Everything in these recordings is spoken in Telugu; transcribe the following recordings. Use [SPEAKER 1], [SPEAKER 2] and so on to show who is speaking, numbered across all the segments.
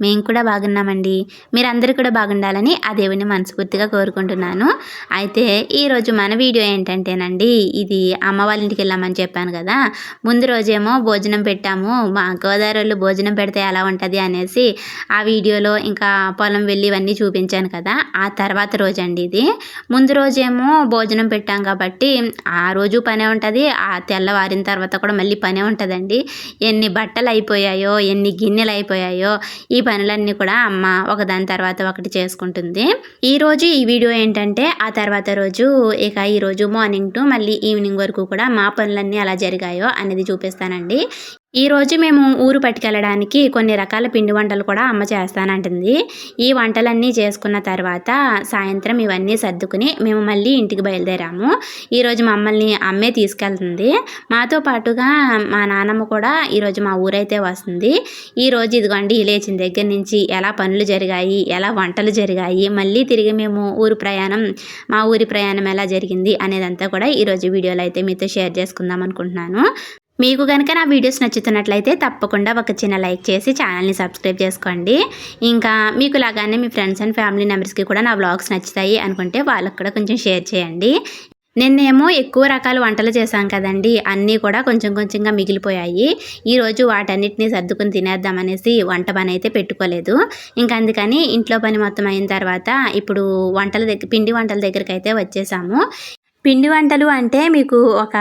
[SPEAKER 1] మేము కూడా బాగున్నామండి. మీరందరూ కూడా బాగుండాలని ఆ దేవుని మనస్ఫూర్తిగా కోరుకుంటున్నాను. అయితే ఈరోజు మన వీడియో ఏంటంటేనండి ఇది అమ్మ వాళ్ళ ఇంటికి వెళ్ళామని చెప్పాను కదా ముందు రోజేమో భోజనం పెట్టాము మా గోదావరి వాళ్ళు భోజనం పెడితే ఎలా ఉంటుంది అనేసి ఆ వీడియోలో ఇంకా పొలం వెళ్ళి ఇవన్నీ చూపించాను కదా ఆ తర్వాత రోజు అండి ఇది. ముందు రోజేమో భోజనం పెట్టాం కాబట్టి ఆ రోజు పనే ఉంటుంది ఆ తెల్లవారిన తర్వాత కూడా మళ్ళీ పనే ఉంటుందండి. ఎన్ని బట్టలు అయిపోయాయో ఎన్ని గిన్నెలు అయిపోయాయో ఈ పనులన్నీ కూడా అమ్మ ఒకదాని తర్వాత ఒకటి చేసుకుంటుంది. ఈ రోజు ఈ వీడియో ఏంటంటే ఆ తర్వాత రోజు ఇక ఈ రోజు మార్నింగ్ టు మళ్ళీ ఈవినింగ్ వరకు కూడా మా పనులన్నీ ఎలా జరిగాయో అనేది చూపిస్తానండి. ఈరోజు మేము ఊరు పట్టుకెళ్ళడానికి కొన్ని రకాల పిండి వంటలు కూడా అమ్మ చేస్తానంటుంది. ఈ వంటలన్నీ చేసుకున్న తర్వాత సాయంత్రం ఇవన్నీ సర్దుకుని మేము మళ్ళీ ఇంటికి బయలుదేరాము. ఈరోజు మమ్మల్ని అమ్మే తీసుకెళ్తుంది. మాతో పాటుగా మా నాన్నమ్మ కూడా ఈరోజు మా ఊరైతే వస్తుంది. ఈరోజు ఇదిగోండి లేచిన దగ్గర నుంచి ఎలా పనులు జరిగాయి ఎలా వంటలు జరిగాయి మళ్ళీ తిరిగి మేము ఊరు ప్రయాణం మా ఊరి ప్రయాణం ఎలా జరిగింది అనేదంతా కూడా ఈరోజు వీడియోలో అయితే మీతో షేర్ చేసుకుందాం అనుకుంటున్నాను. మీకు కనుక నా వీడియోస్ నచ్చుతున్నట్లయితే తప్పకుండా ఒక చిన్న లైక్ చేసి ఛానల్ని సబ్స్క్రైబ్ చేసుకోండి. ఇంకా మీకు లాగానే మీ ఫ్రెండ్స్ అండ్ ఫ్యామిలీ మెంబర్స్కి కూడా నా వ్లాగ్స్ నచ్చుతాయి అనుకుంటే వాళ్ళకి కూడా కొంచెం షేర్ చేయండి. నిన్నేమో ఎక్కువ రకాల వంటలు చేశాం కదండి అన్నీ కూడా కొంచెం కొంచెంగా మిగిలిపోయాయి. ఈరోజు వాటన్నిటిని సర్దుకుని తినేద్దామనేసి వంట పని అయితే పెట్టుకోలేదు. ఇంకా అందుకని ఇంట్లో పని మొత్తం అయిన తర్వాత ఇప్పుడు వంటల దగ్గర పిండి వంటల దగ్గరికి అయితే వచ్చేసాము. పిండి వంటలు అంటే మీకు ఒక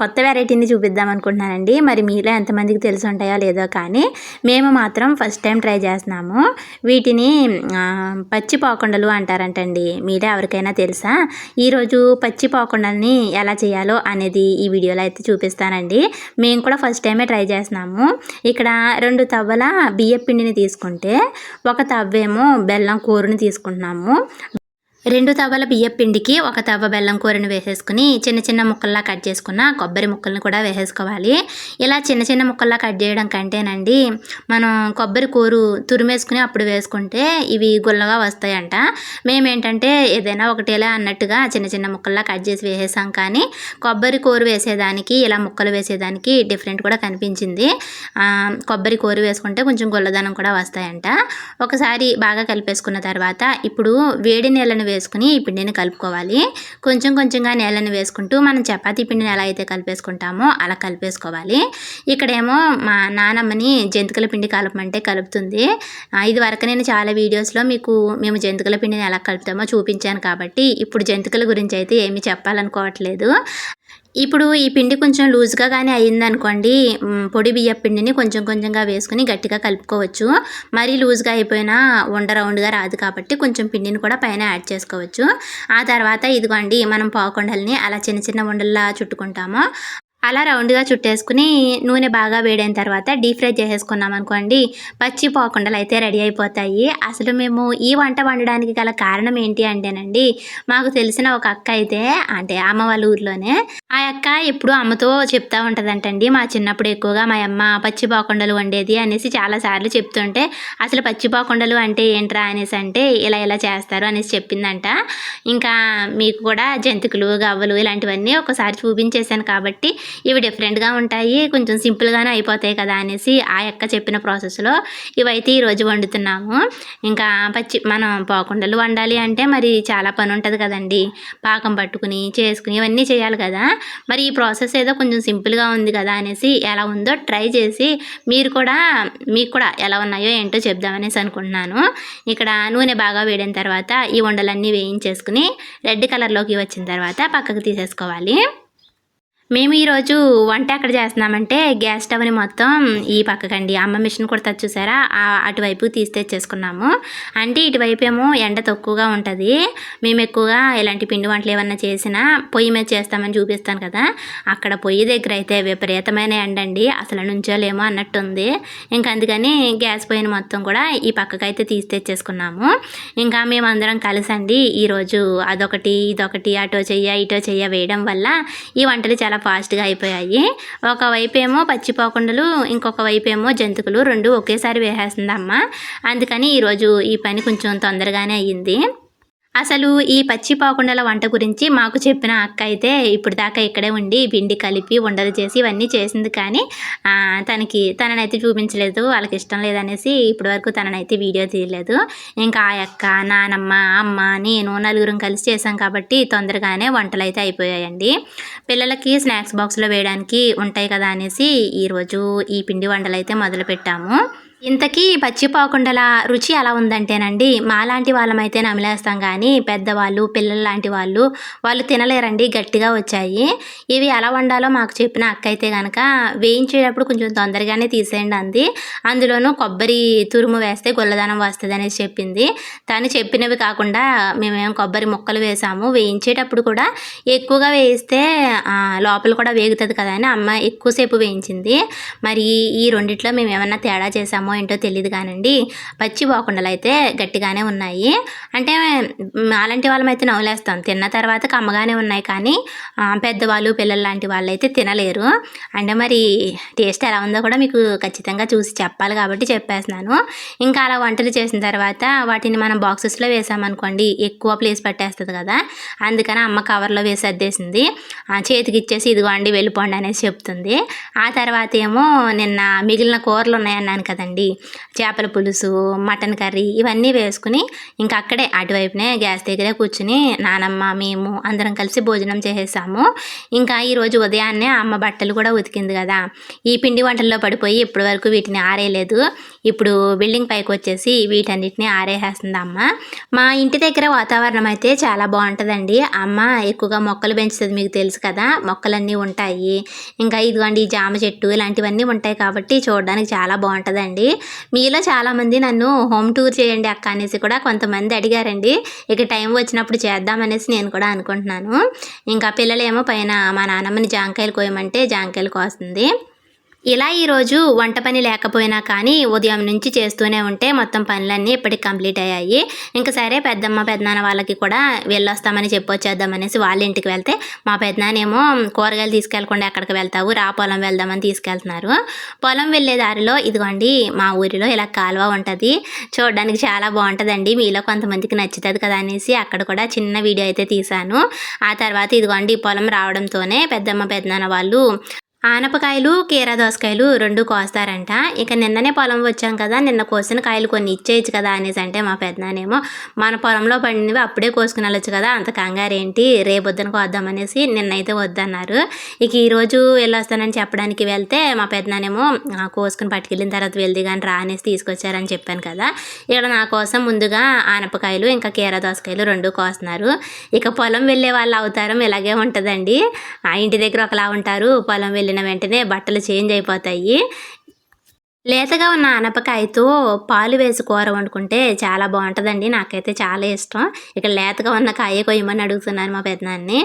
[SPEAKER 1] కొత్త వెరైటీని చూపిద్దాం అనుకుంటున్నానండి. మరి మీలో ఎంతమందికి తెలిసి ఉంటాయో లేదో కానీ మేము మాత్రం ఫస్ట్ టైం ట్రై చేస్తున్నాము. వీటిని పచ్చి పోకుండలు అంటారంటండి. మీరే ఎవరికైనా తెలుసా? ఈరోజు పచ్చి పోకుండల్ని ఎలా చేయాలో అనేది ఈ వీడియోలో అయితే చూపిస్తానండి. మేము కూడా ఫస్ట్ టైమే ట్రై చేస్తున్నాము. ఇక్కడ రెండు తవ్వల బియ్య పిండిని తీసుకుంటే ఒక తవ్వేమో బెల్లం కూరని తీసుకుంటున్నాము. రెండు తవ్వల బియ్యం పిండికి ఒక తవ్వ బెల్లం కూరని వేసేసుకుని చిన్న చిన్న ముక్కల్లా కట్ చేసుకున్న కొబ్బరి ముక్కల్ని కూడా వేసేసుకోవాలి. ఇలా చిన్న చిన్న ముక్కల్లా కట్ చేయడం కంటేనండి మనం కొబ్బరి కూరు తురిమేసుకుని అప్పుడు వేసుకుంటే ఇవి గుల్లగా వస్తాయంట. మేమేంటంటే ఏదైనా ఒకటేలా అన్నట్టుగా చిన్న చిన్న ముక్కల్లా కట్ చేసి వేసేసాం కానీ కొబ్బరి కూర వేసేదానికి ఇలా ముక్కలు వేసేదానికి డిఫరెంట్ కూడా కనిపించింది. కొబ్బరి కూర వేసుకుంటే కొంచెం గుల్లదనం కూడా వస్తాయంట. ఒకసారి బాగా కలిపేసుకున్న తర్వాత ఇప్పుడు వేడి నీళ్ళని వేసుకుని ఈ పిండిని కలుపుకోవాలి. కొంచెం కొంచెంగా నేలను వేసుకుంటూ మనం చపాతీ పిండిని ఎలా అయితే కలిపేసుకుంటామో అలా కలిపేసుకోవాలి. ఇక్కడేమో మా నానమ్మని జంతికల పిండి కలపమంటే కలుపుతుంది. ఇది వరకు నేను చాలా వీడియోస్లో మీకు మేము జంతికల పిండిని ఎలా కలుపుతామో చూపించాను కాబట్టి ఇప్పుడు జంతికల గురించి అయితే ఏమీ చెప్పాలనుకోవట్లేదు. ఇప్పుడు ఈ పిండి కొంచెం లూజ్గా కానీ అయిందనుకోండి పొడి బియ్య పిండిని కొంచెం కొంచెంగా వేసుకుని గట్టిగా కలుపుకోవచ్చు. మరీ లూజ్గా అయిపోయినా వండ రౌండ్గా రాదు కాబట్టి కొంచెం పిండిని కూడా పైన యాడ్ చేసుకోవచ్చు. ఆ తర్వాత ఇదిగోండి మనం పావుకొండల్ని అలా చిన్న చిన్న ఉండల్లా చుట్టుకుంటాము. అలా రౌండ్గా చుట్టేసుకుని నూనె బాగా వేడైన తర్వాత డీప్ ఫ్రై చేసేసుకున్నాం అనుకోండి పచ్చి పోకుండలు అయితే రెడీ అయిపోతాయి. అసలు మేము ఈ వంట వండడానికి గల కారణం ఏంటి అంటేనండి మాకు తెలిసిన ఒక అక్క అయితే అంటే అమ్మ వాళ్ళ ఊర్లోనే ఆ అక్క ఎప్పుడు అమ్మతో చెప్తా ఉంటుందంటండి మా చిన్నప్పుడు ఎక్కువగా మా అమ్మ పచ్చి పోకుండలు వండేది అనేసి చాలాసార్లు చెప్తుంటే అసలు పచ్చి పోకుండలు అంటే ఏంట్రా అనేసి అంటే ఇలా ఇలా చేస్తారు అనేసి చెప్పిందంట. ఇంకా మీకు కూడా జంతికలు గవ్వలు ఇలాంటివన్నీ ఒకసారి చూపించేశాను కాబట్టి ఇవి డిఫరెంట్గా ఉంటాయి కొంచెం సింపుల్గానే అయిపోతాయి కదా అనేసి ఆ యొక్క చెప్పిన ప్రాసెస్లో ఇవైతే ఈరోజు వండుతున్నాము. ఇంకా పచ్చి మనం పోకుండలు వండాలి అంటే మరి చాలా పని ఉంటుంది కదండి. పాకం పట్టుకుని చేసుకుని ఇవన్నీ చేయాలి కదా. మరి ఈ ప్రాసెస్ ఏదో కొంచెం సింపుల్గా ఉంది కదా అనేసి ఎలా ఉందో ట్రై చేసి మీరు కూడా మీకు కూడా ఎలా ఉన్నాయో ఏంటో చెప్దామనేసి అనుకుంటున్నాను. ఇక్కడ నూనె బాగా వేడిన తర్వాత ఈ వండలన్నీ వేయించేసుకుని రెడ్ కలర్లోకి వచ్చిన తర్వాత పక్కకు తీసేసుకోవాలి. మేము ఈరోజు వంట ఎక్కడ చేస్తున్నామంటే గ్యాస్ స్టవ్ని మొత్తం ఈ పక్కకండి. అమ్మ మిషన్ కూడా చూసారా? అటువైపు తీసి తెచ్చేసుకున్నాము. అంటే ఇటువైపు ఏమో ఎండ తక్కువగా ఉంటుంది. మేము ఎక్కువగా ఇలాంటి పిండి వంటలు ఏమన్నా చేసినా పొయ్యి మీద చేస్తామని చూపిస్తాను కదా. అక్కడ పొయ్యి దగ్గర అయితే విపరీతమైన ఎండ అండి. అసలు నుంచోలేమో అన్నట్టుంది. ఇంకా అందుకని గ్యాస్ పొయ్యిని మొత్తం కూడా ఈ పక్కకైతే తీసి తెచ్చేసుకున్నాము. ఇంకా మేమందరం కలిసండి ఈరోజు అదొకటి ఇదొకటి అటో చెయ్య ఇటో చెయ్య వేయడం వల్ల ఈ వంటలు చాలా ఫాస్ట్గా అయిపోయాయి. ఒకవైపు ఏమో పచ్చిపోకుండలు ఇంకొక వైపు ఏమో జంతుకులు రెండు ఒకేసారి వేసేసిందమ్మ. అమ్మ అందుకని ఈరోజు ఈ పని కొంచెం తొందరగానే అయ్యింది. అసలు ఈ పచ్చి పాకుండల వంట గురించి మాకు చెప్పిన అక్క అయితే ఇప్పుడు దాకా ఇక్కడే ఉండి పిండి కలిపి ఉండలు చేసి ఇవన్నీ చేసింది కానీ తనకి తననైతే చూపించలేదు వాళ్ళకి ఇష్టం లేదనేసి ఇప్పటి వరకు తననైతే వీడియో తీయలేదు. ఇంకా ఆ అక్క నానమ్మ అమ్మ నేను నలుగురం కలిసి చేసాం కాబట్టి తొందరగానే వంటలు అయితే అయిపోయాయండి. పిల్లలకి స్నాక్స్ బాక్స్లో వేయడానికి ఉంటాయి కదా అనేసి ఈరోజు ఈ పిండి వంటలు అయితే మొదలుపెట్టాము. ఇంతకీ పచ్చి పాకుండల రుచి ఎలా ఉందంటేనండి మాలాంటి వాళ్ళమైతే నమిలేస్తాం కానీ పెద్దవాళ్ళు పిల్లలు లాంటి వాళ్ళు వాళ్ళు తినలేరండి గట్టిగా వచ్చాయి. ఇవి ఎలా వండాలో మాకు చెప్పిన అక్క అయితే కనుక వేయించేటప్పుడు కొంచెం తొందరగానే తీసేయండి అంది. అందులోనూ కొబ్బరి తురుము వేస్తే గొల్లదనం వస్తుంది అనేసి చెప్పింది. తను చెప్పినవి కాకుండా మేమేం కొబ్బరి ముక్కలు వేసాము. వేయించేటప్పుడు కూడా ఎక్కువగా వేయిస్తే లోపల కూడా వేగుతుంది కదా అని అమ్మ ఎక్కువసేపు వేయించింది. మరి ఈ రెండిట్లో మేము ఏమన్నా తేడా చేసాము ఏంటో తెలియదు కానండి. పచ్చి బాకుండలు అయితే గట్టిగానే ఉన్నాయి. అంటే అలాంటి వాళ్ళమైతే నవ్వులేస్తాం. తిన్న తర్వాత కమ్మగానే ఉన్నాయి కానీ పెద్దవాళ్ళు పిల్లలు లాంటి వాళ్ళు అయితే తినలేరు. అంటే మరి టేస్ట్ ఎలా ఉందో కూడా మీకు ఖచ్చితంగా చూసి చెప్పాలి కాబట్టి చెప్పేస్తున్నాను. ఇంకా అలా వంటలు చేసిన తర్వాత వాటిని మనం బాక్సెస్లో వేసామనుకోండి ఎక్కువ ప్లేస్ పట్టేస్తుంది కదా. అందుకని అమ్మ కవర్లో వేసి అద్దేసింది. చేతికి ఇచ్చేసి ఇదిగోండి వెళ్ళిపోండి అనేసి చెప్తుంది. ఆ తర్వాత ఏమో నిన్న మిగిలిన కూరలు ఉన్నాయన్నాను కదండి. చేపల పులుసు మటన్ కర్రీ ఇవన్నీ వేసుకుని ఇంకా అక్కడే అటువైపునే గ్యాస్ దగ్గరే కూర్చుని నానమ్మ మేము అందరం కలిసి భోజనం చేసేసాము. ఇంకా ఈరోజు ఉదయాన్నే అమ్మ బట్టలు కూడా ఉతికింది కదా. ఈ పిండి వంటల్లో పడిపోయి ఇప్పటివరకు వీటిని ఆరేయలేదు ఇప్పుడు బిల్డింగ్ పైకి వచ్చేసి వీటన్నిటిని ఆరేసేస్తుంది అమ్మ మా ఇంటి దగ్గర వాతావరణం అయితే చాలా బాగుంటుందండి. అమ్మ ఎక్కువగా మొక్కలు పెంచుతుంది మీకు తెలుసు కదా. మొక్కలన్నీ ఉంటాయి. ఇంకా ఇదిగోండి జామ చెట్టు ఇలాంటివన్నీ ఉంటాయి కాబట్టి చూడడానికి చాలా బాగుంటుందండి. మీలో చాలామంది నన్ను హోమ్ టూర్ చేయండి అక్క అనేసి కూడా కొంతమంది అడిగారండి. ఇక టైం వచ్చినప్పుడు చేద్దామనేసి నేను కూడా అనుకుంటున్నాను. ఇంకా పిల్లలేమో పైన మా నాన్నమ్మని జాంకాయలు కోయమంటే జాంకాయలు కోస్తుంది. ఇలా ఈరోజు వంట పని లేకపోయినా కానీ ఉదయం నుంచి చేస్తూనే ఉంటే మొత్తం పనులన్నీ ఇప్పటికి కంప్లీట్ అయ్యాయి. ఇంకా సరే పెద్దమ్మ పెద్దనాన్న వాళ్ళకి కూడా వెళ్ళొస్తామని చెప్పొచ్చేద్దామనేసి వాళ్ళ ఇంటికి వెళ్తే మా పెద్దనానేమో కూరగాయలు తీసుకెళ్ళకుండా ఎక్కడికి వెళ్తావు? రా పొలం వెళ్దామని తీసుకెళ్తున్నారు. పొలం వెళ్ళే దారిలో ఇదిగోండి మా ఊరిలో ఇలా కాలువ ఉంటుంది. చూడడానికి చాలా బాగుంటుందండి. మీలో కొంతమందికి నచ్చుతుంది కదా అనేసి అక్కడ కూడా చిన్న వీడియో అయితే తీశాను. ఆ తర్వాత ఇదిగోండి పొలం రావడంతోనే పెద్దమ్మ పెద్దనాన్న వాళ్ళు ఆనపకాయలు కీరా దోసకాయలు రెండు కోస్తారంట. ఇక నిన్ననే పొలం వచ్చాం కదా నిన్న కోసిన కాయలు కొన్ని ఇచ్చేయచ్చు కదా అనేసి అంటే మా పెద్దనేమో మన పొలంలో పడినవి అప్పుడే కోసుకుని వెళ్ళొచ్చు కదా అంత కంగారు ఏంటి? రేపొద్దున కోద్దామనేసి నిన్నైతే వద్దన్నారు. ఇక ఈరోజు వెళ్ళొస్తానని చెప్పడానికి వెళ్తే మా పెద్దనేమో కోసుకుని పట్టుకెళ్ళిన తర్వాత వెళ్ది కానీ రా అనేసి తీసుకొచ్చారని చెప్పాను కదా. ఇక్కడ నా కోసం ముందుగా ఆనపకాయలు ఇంకా కీరా దోసకాయలు రెండు కోస్తున్నారు. ఇక పొలం వెళ్ళే వాళ్ళ అవతారం ఇలాగే ఉంటుందండి. ఆ ఇంటి దగ్గర ఒకలా ఉంటారు పొలం వెళ్ళిన వెంటనే బట్టలు చేంజ్ అయిపోతాయి. లేతగా ఉన్న అనపకాయతో పాలు వేసి కూర వండుకుంటే చాలా బాగుంటుందండి. నాకైతే చాలా ఇష్టం. ఇక్కడ లేతగా ఉన్న కాయ కొయ్యమని అడుగుతున్నాను మా పెద్దనాన్ని.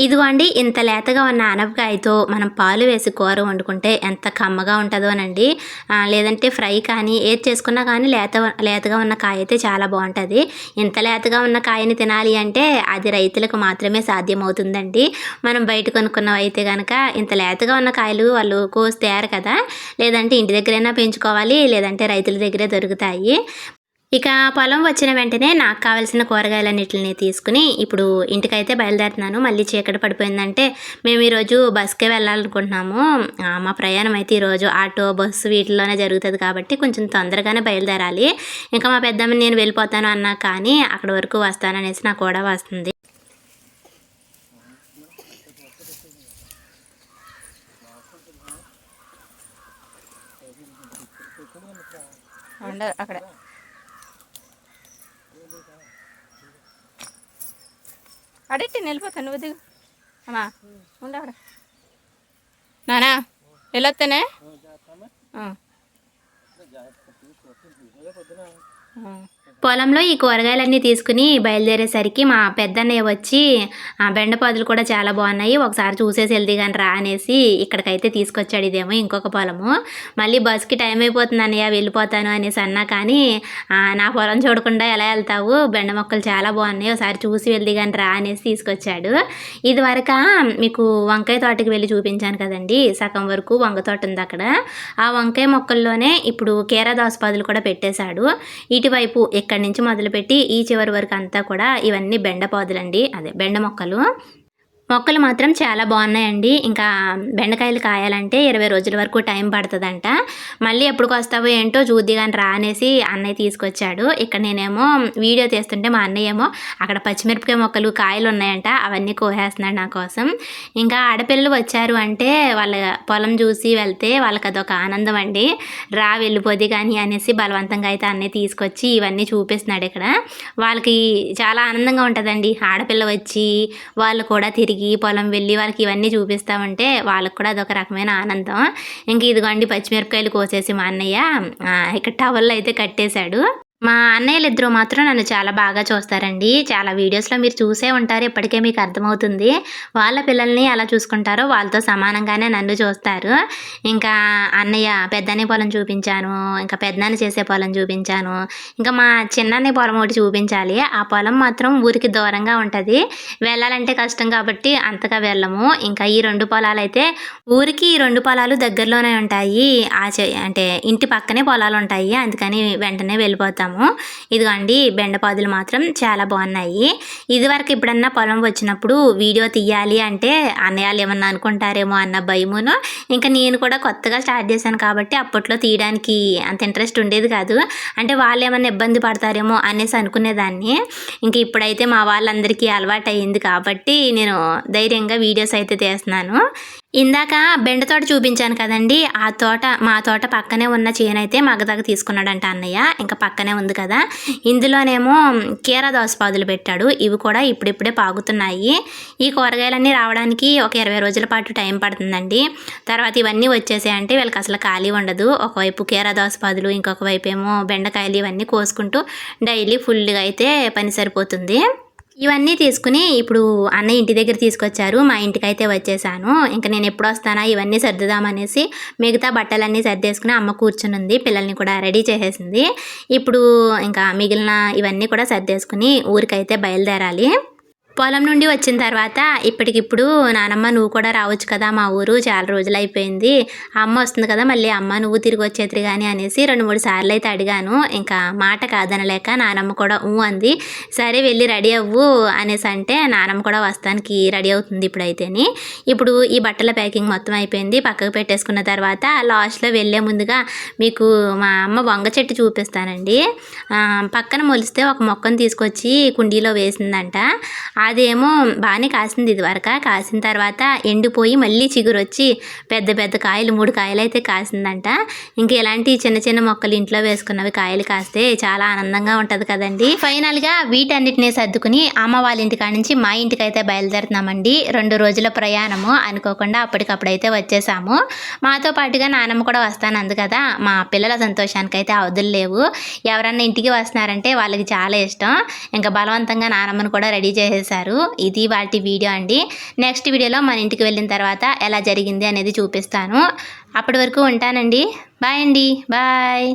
[SPEAKER 1] ఇదిగోండి ఇంత లేతగా ఉన్న ఆనపకాయతో మనం పాలు వేసి కూర వండుకుంటే ఎంత కమ్మగా ఉంటుందోనండి ఆ, లేదంటే ఫ్రై కానీ ఏది చేసుకున్నా కానీ లేత లేతగా ఉన్న కాయ అయితే చాలా బాగుంటుంది. ఇంత లేతగా ఉన్న కాయని తినాలి అంటే అది రైతులకు మాత్రమే సాధ్యమవుతుందండి. మనం బయట కొనుక్కున్నవి అయితే కనుక ఇంత లేతగా ఉన్న కాయలు వాళ్ళు కోసి కదా. లేదంటే ఇంటి దగ్గరైనా పెంచుకోవాలి లేదంటే రైతుల దగ్గరే దొరుకుతాయి. ఇక పొలం వచ్చిన వెంటనే నాకు కావాల్సిన కూరగాయలన్నిటిని తీసుకుని ఇప్పుడు ఇంటికైతే బయలుదేరుతున్నాను. మళ్ళీ చీకటి పడిపోయిందంటే మేము ఈరోజు బస్కే వెళ్ళాలనుకుంటున్నాము. మా ప్రయాణం అయితే ఈరోజు ఆటో బస్సు వీటిలోనే జరుగుతుంది కాబట్టి కొంచెం తొందరగానే బయలుదేరాలి. ఇంకా మా పెద్దమ్మ నేను వెళ్ళిపోతాను అన్నా కానీ అక్కడ వరకు వస్తాననేసి నాకు కూడా వస్తుంది.
[SPEAKER 2] అక్కడ. అడిట్టి నిలిపోతా నువ్వు దిగు. అమ్మా ఉండు అక్కడ. నానా వెళ్ళొస్తానే ఆ.
[SPEAKER 1] పొలంలో ఈ కూరగాయలన్నీ తీసుకుని బయలుదేరేసరికి మా పెద్దన్నయ్య వచ్చి ఆ బెండపాదులు కూడా చాలా బాగున్నాయి ఒకసారి చూసేసి వెళ్ది కానీ రా అనేసి ఇక్కడికైతే తీసుకొచ్చాడు ఇదేమో ఇంకొక పొలము. మళ్ళీ బస్కి టైం అయిపోతుంది అన్నయ్య వెళ్ళిపోతాను అనేసి అన్నా కానీ నా పొలం చూడకుండా ఎలా వెళ్తావు? బెండ మొక్కలు చాలా బాగున్నాయి ఒకసారి చూసి వెళ్ది కానీ రా అనేసి తీసుకొచ్చాడు. ఇదివరక మీకు వంకాయ తోటకి వెళ్ళి చూపించాను కదండి సగం వరకు వంక తోట ఉంది అక్కడ. ఆ వంకాయ మొక్కల్లోనే ఇప్పుడు కీరా దోసపాదులు కూడా పెట్టేశాడు. ఇటువైపు ఇక్కడి నుంచి మొదలుపెట్టి ఈ చివరి వరకు అంతా కూడా ఇవన్నీ బెండ పాదులండి అదే బెండ మొక్కలు మొక్కలు మాత్రం చాలా బాగున్నాయండి. ఇంకా బెండకాయలు కాయాలంటే ఇరవై రోజుల వరకు టైం పడుతుందంట. మళ్ళీ ఎప్పటికి వస్తావో ఏంటో చూద్ది కానీ రా అనేసి అన్నయ్య తీసుకొచ్చాడు. ఇక్కడ నేనేమో వీడియో తీస్తుంటే మా అన్నయ్య ఏమో అక్కడ పచ్చిమిరపకాయ మొక్కలు కాయలు ఉన్నాయంట. అవన్నీ కోసేస్తున్నాడు నా కోసం. ఇంకా ఆడపిల్లలు వచ్చారు అంటే వాళ్ళ పొలం చూసి వెళ్తే వాళ్ళకి అదొక ఆనందం అండి. రా వెళ్ళిపోద్ది కానీ అనేసి బలవంతంగా అయితే అన్నయ్య తీసుకొచ్చి ఇవన్నీ చూపిస్తున్నాడు ఇక్కడ. వాళ్ళకి చాలా ఆనందంగా ఉంటుందండి. ఆడపిల్ల వచ్చి వాళ్ళు కూడా తిరిగి పొలం వెళ్ళి వాళ్ళకి ఇవన్నీ చూపిస్తామంటే వాళ్ళకి కూడా అదొక రకమైన ఆనందం. ఇంక ఇదిగోండి పచ్చిమిరపకాయలు కోసేసి మా అన్నయ్య ఇక్కడ టవల్లో అయితే కట్టేశాడు. మా అన్నయ్యలు ఇద్దరు మాత్రం నన్ను చాలా బాగా చూస్తారండి. చాలా వీడియోస్లో మీరు చూసే ఉంటారు. ఇప్పటికే మీకు అర్థమవుతుంది. వాళ్ళ పిల్లల్ని ఎలా చూసుకుంటారో వాళ్ళతో సమానంగానే నన్ను చూస్తారు. ఇంకా అన్నయ్య పెద్దనే పొలం చూపించాను. ఇంకా పెద్దనాన్న చేసే పొలం చూపించాను. ఇంకా మా చిన్ననే పొలం ఒకటి చూపించాలి. ఆ పొలం మాత్రం ఊరికి దూరంగా ఉంటుంది. వెళ్ళాలంటే కష్టం కాబట్టి అంతగా వెళ్ళము. ఇంకా ఈ రెండు పొలాలు అయితే ఊరికి ఈ రెండు పొలాలు దగ్గరలోనే ఉంటాయి. ఆ అంటే ఇంటి పక్కనే పొలాలు ఉంటాయి. అందుకని వెంటనే వెళ్ళిపోతాం వెళ్ళిపోతాము ఇదిగోండి బెండపాదులు మాత్రం చాలా బాగున్నాయి. ఇదివరకు ఎప్పుడన్నా పొలం వచ్చినప్పుడు వీడియో తీయాలి అంటే అన్నయాలు ఏమన్నా అనుకుంటారేమో అన్న భయమును ఇంకా నేను కూడా కొత్తగా స్టార్ట్ చేశాను కాబట్టి అప్పట్లో తీయడానికి అంత ఇంట్రెస్ట్ ఉండేది కాదు. అంటే వాళ్ళు ఏమన్నా ఇబ్బంది పడతారేమో అనేసి అనుకునేదాన్ని. ఇంక ఇప్పుడైతే మా వాళ్ళందరికీ అలవాటు అయ్యింది కాబట్టి నేను ధైర్యంగా వీడియోస్ అయితే తీస్తున్నాను. ఇందాక బెండ తోట చూపించాను కదండి. ఆ తోట మా తోట పక్కనే ఉన్న చేను అయితే మగదాగా తీసుకున్నాడంట అన్నయ్య. ఇంకా పక్కనే ఉంది కదా. ఇందులోనేమో కీర దోసపాదులు పెట్టాడు. ఇవి కూడా ఇప్పుడిప్పుడే పాగుతున్నాయి. ఈ కూరగాయలన్నీ రావడానికి ఒక ఇరవై రోజుల పాటు టైం పడుతుందండి. తర్వాత ఇవన్నీ వచ్చేసాయంటే వీళ్ళకి అసలు ఖాళీ ఉండదు. ఒకవైపు కీర దోసపాదులు ఇంకొక వైపు ఏమో బెండకాయలు ఇవన్నీ కోసుకుంటూ డైలీ ఫుల్గా అయితే పని సరిపోతుంది. ఇవన్నీ తీసుకుని ఇప్పుడు అన్న ఇంటి దగ్గర తీసుకొచ్చారు. మా ఇంటికి అయితే వచ్చేసాను. ఇంకా నేను ఎప్పుడు వస్తానా? ఇవన్నీ సర్దుదామనేసి మిగతా బట్టలన్నీ సర్దేసుకుని అమ్మ కూర్చుని ఉంది పిల్లల్ని కూడా రెడీ చేసేసింది. ఇప్పుడు ఇంకా మిగిలిన ఇవన్నీ కూడా సర్దేసుకుని ఊరికైతే బయలుదేరాలి. పొలం నుండి వచ్చిన తర్వాత ఇప్పటికిప్పుడు నానమ్మ నువ్వు కూడా రావచ్చు కదా మా ఊరు చాలా రోజులు అయిపోయింది. అమ్మ వస్తుంది కదా మళ్ళీ అమ్మ నువ్వు తిరిగి వచ్చేది కానీ అనేసి రెండు మూడు సార్లు అయితే అడిగాను. ఇంకా మాట కాదనలేక నానమ్మ కూడా ఊ అంది. సరే వెళ్ళి రెడీ అవ్వు అనేసి అంటే నానమ్మ కూడా వస్తానికి రెడీ అవుతుంది ఇప్పుడైతేని. ఇప్పుడు ఈ బట్టల ప్యాకింగ్ మొత్తం అయిపోయింది. పక్కకు పెట్టేసుకున్న తర్వాత లాస్ట్లో వెళ్ళే ముందుగా మీకు మా అమ్మ వంగ చెట్టు చూపిస్తానండి. పక్కన మొలిస్తే ఒక మొక్కను తీసుకొచ్చి కుండీలో వేసిందంట. అదేమో బాగానే కాసింది ఇది వరకు. కాసిన తర్వాత ఎండిపోయి మళ్ళీ చిగురు వచ్చి పెద్ద పెద్ద కాయలు మూడు కాయలు అయితే కాసిందంట. ఇంకా ఇలాంటి చిన్న చిన్న మొక్కలు ఇంట్లో వేసుకున్నవి కాయలు కాస్తే చాలా ఆనందంగా ఉంటుంది కదండి. ఫైనల్గా వీటన్నిటిని సర్దుకుని అమ్మ వాళ్ళ ఇంటికాడ నుంచి మా ఇంటికి అయితే బయలుదేరుతున్నామండి. రెండు రోజుల ప్రయాణము అనుకోకుండా అప్పటికప్పుడైతే వచ్చేసాము. మాతో పాటుగా నానమ్మ కూడా వస్తానంది కదా. మా పిల్లల సంతోషానికి అయితే అవధులు లేవు. ఎవరన్నా ఇంటికి వస్తున్నారంటే వాళ్ళకి చాలా ఇష్టం. ఇంకా బలవంతంగా నానమ్మను కూడా రెడీ చేశారు. ఇది వాటి వీడియో అండి. నెక్స్ట్ వీడియోలో మన ఇంటికి వెళ్ళిన తర్వాత ఎలా జరిగింది అనేది చూపిస్తాను. అప్పటి వరకు ఉంటానండి. బాయ్ అండి. బాయ్.